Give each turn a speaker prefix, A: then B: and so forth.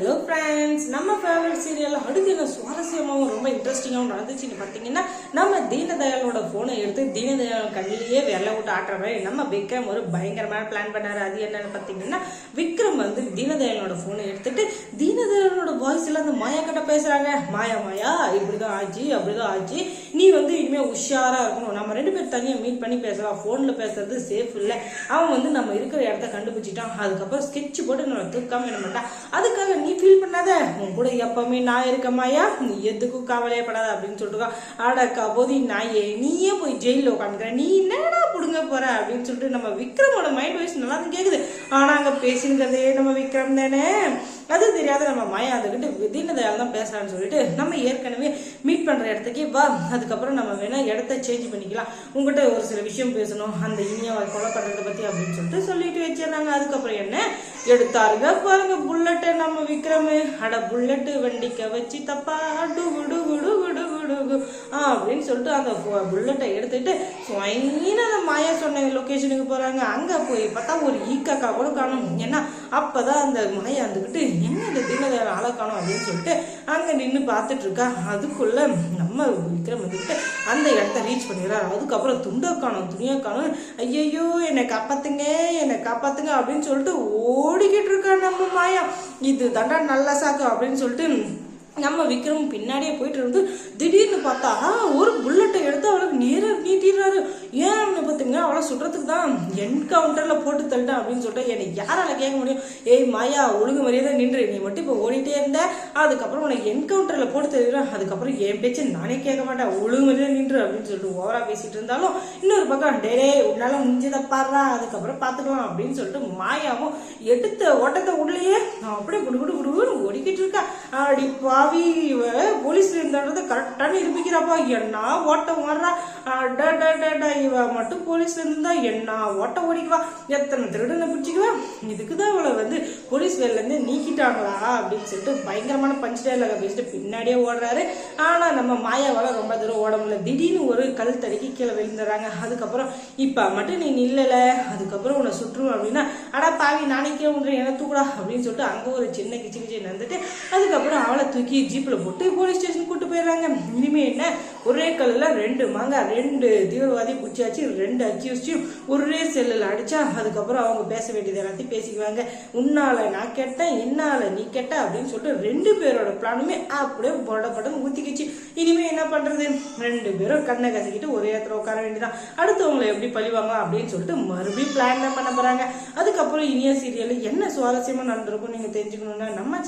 A: lớn friends நம்ம favourite serial அடுத்து என்ன சுவாரஸ்யமாகவும் ரொம்ப இன்ட்ரெஸ்டிங்காகவும் நடந்துச்சுன்னு பார்த்தீங்கன்னா நம்ம தீனதயாளோட ஃபோனை எடுத்து தீனதயாள் கண்ணிலேயே வெள்ளை விட்டு ஆட்டுற மாதிரி நம்ம விக்ரம் ஒரு பயங்கரமான பிளான் பண்ணாரு அது என்னன்னு பார்த்தீங்கன்னா விக்ரம் வந்து தீனதயாளோட ஃபோனை எடுத்துட்டு தீனதயாளோட வாய்ஸில் அந்த மாயா கிட்ட பேசுகிறாங்க மாயா மாயா இப்படிதான் ஆச்சு அப்படிதான் ஆச்சு. நீ வந்து இனிமேல் உஷாராக இருக்கணும். நம்ம ரெண்டு பேரும் தனியாக மீட் பண்ணி பேசலாம். ஃபோனில் பேசுறது சேஃப் இல்லை. அவன் வந்து நம்ம இருக்கிற இடத்த கண்டுபிடிச்சிட்டான். அதுக்கப்புறம் ஸ்கெட்ச் போட்டு நம்ம தூக்காம என்ன மாட்டான். அதுக்காக நீ ஃபீல் பண்ணாத உன் கூட எப்பவுமே நான் இருக்கமாயா நீ எதுக்கும் கவலையப்படாத அப்படின்னு சொல்லிட்டு ஆட கபோதி நாயே நீயே போய் ஜெயிலில் உட்காந்துக்கிற. நீ என்னடா புடுங்க போற? அப்படின்னு சொல்லிட்டு நம்ம விக்ரமோட மைண்ட் வாய்ஸ் நல்லா தான் கேக்குது. ஆனா அங்க பேசினுக்கிறதே நம்ம விக்ரம் தானே. அது தெரியாத நம்ம மாயா அதுக்கிட்ட விதினதையால் தான் பேசலாம்னு சொல்லிட்டு நம்ம ஏற்கனவே மீட் பண்ணுற இடத்துக்கே வா. அதுக்கப்புறம் நம்ம வேணா இடத்த சேஞ்ச் பண்ணிக்கலாம். உங்ககிட்ட ஒரு சில விஷயம் பேசணும். அந்த இனியாவை கொலை பண்ணுறதை பற்றி அப்படின்னு சொல்லிட்டு சொல்லிட்டு வச்சிடறாங்க. அதுக்கப்புறம் என்ன? எடுத்தாருங்க. பாருங்க புல்லட்டை நம்ம விக்ரமு. அட புல்லட்டு வண்டிக்க வச்சு தப்பா டுகு அப்படின்னு சொல்லிட்டு அந்த புல்லட்டை எடுத்துட்டு ஸ்வைன்னு அந்த மாயா சொன்ன லொக்கேஷனுக்கு போகிறாங்க அங்கே போய் பார்த்தா ஒரு ஈக்காக்கா கூட காணும். ஏன்னா அப்பதான் அந்த மாயா வந்துக்கிட்டு என்ன இந்த தீனதயாள் ஆளை காணும்? அப்படின்னு சொல்லிட்டு அங்கே நின்று பார்த்துட்டு இருக்கா. அதுக்குள்ள நம்ம விக்ரம் வந்துக்கிட்டு அந்த இடத்த ரீச் பண்ணிடுறாரு. அதுக்கப்புறம் துண்டை காணும் துணியை காணும். ஐயையோ என்னை காப்பாத்துங்க என்னை காப்பாத்துங்க அப்படின்னு சொல்லிட்டு ஓடிக்கிட்டு இருக்கா நம்ம மாயா. இது தண்டா நல்ல சாக்கு அப்படின்னு சொல்லிட்டு நம்ம விக்ரம் பின்னாடியே போயிட்டு இருந்து திடீர்னு பார்த்தா ஒரு புல்லட்டை எடுத்து அவளுக்கு நேராக நீட்டிடுறாரு. ஏன் பார்த்தீங்க அவளை சுடுறதுக்கு தான் என்கவுண்டரில் போட்டு தள்ளிட்டேன் அப்படின்னு சொல்லிட்டு என்னை யாரால கேட்க முடியும்? ஏய் மாயா ஒழுங்கு மரியாதை நின்று நீ மட்டும் இப்போ ஓடிட்டே இருந்த. அதுக்கப்புறம் உனக்கு என்கவுண்டரில் போட்டு தள்ளிடுறேன். அதுக்கப்புறம் என் பேச்சு நானே கேட்க மாட்டேன். ஒழுங்கு மரியாதை நின்று அப்படின்னு சொல்லிட்டு ஓவரா பேசிட்டு இருந்தாலும் இன்னொரு பக்கம் டேரே உன்னால முடிஞ்சதை பாடுறா அதுக்கப்புறம் பார்த்துக்கலாம் அப்படின்னு சொல்லிட்டு மாயாவும் எடுத்த ஓட்டத்தை உள்ளேயே அப்படியே குடு குடு குடுன்னு ஓடிக்கிட்டு இருக்கா அடி பாவி இவ போலீஸ் இருந்தது கரெக்டான இருப்பிக்கிறாப்பா என்ன ஓட்டம் வர்றா டா இவ மட்டும் போலீஸ்ல இருந்தா என்ன ஓட்ட ஓடிக்குவா? எத்தனை திருடனை பிடிச்சிக்குவா? இதுக்குதான் அவளை வந்து போலீஸ் வேலைல இருந்து நீக்கிட்டாங்களா? அப்படின்னு சொல்லிட்டு பயங்கரமான பஞ்ச் டயலாக பேசிட்டு பின்னாடியே ஓடுறாரு. ஆனா நம்ம மாயாவால ரொம்ப தூரம் ஓட முடியல. திடீர்னு ஒரு கல் தடுக்கி கீழே விழுந்துடுறாங்க. அதுக்கப்புறம் இப்ப மட்டும் நீ நில்லல. அதுக்கப்புறம் உன்னை சுற்றுவோம் அப்படின்னா அடா பாவி நானே உன்ற என தூக்குடா. அப்படின்னு சொல்லிட்டு அங்க ஒரு சின்ன கிச்சு கிச்சு நடந்துட்டு அதுக்கப்புறம் அவளை தூக்கி ஜீப்பில் போட்டு போலீஸ் ஸ்டேஷன் கூட்டு போயிடுறாங்க. இனிமே என்ன? ஒரே கல்லில் ரெண்டு மாங்காய் ரெண்டு தீவிரவாதி பிடிச்சாச்சு ரெண்டு அக்யூஸ்டையும் ஒரே செல்லில் அடித்தா அதுக்கப்புறம் அவங்க பேச வேண்டியது எல்லாத்தையும் பேசிக்குவாங்க. உன்னால நான் கேட்டேன் என்னால் நீ கேட்ட அப்படின்னு சொல்லிட்டு ரெண்டு பேரோட பிளானுமே அப்படியே பட ஊற்றிக்கிச்சு ஊத்திக்கிச்சு. இனிமே என்ன பண்ணுறது ரெண்டு பேரும் கண்ணை கசக்கிட்டு ஒரே இடத்துல உட்கார வேண்டியதான் அடுத்தவங்களை எப்படி பழிவாங்க அப்படின்னு சொல்லிட்டு மறுபடியும் பிளான் தான் பண்ண போகிறாங்க அதுக்கப்புறம் இனிய சீரியல் என்ன சுவாரஸ்யமாக நடந்திருக்கும் நீங்கள் தெரிஞ்சுக்கணுன்னா நம்ம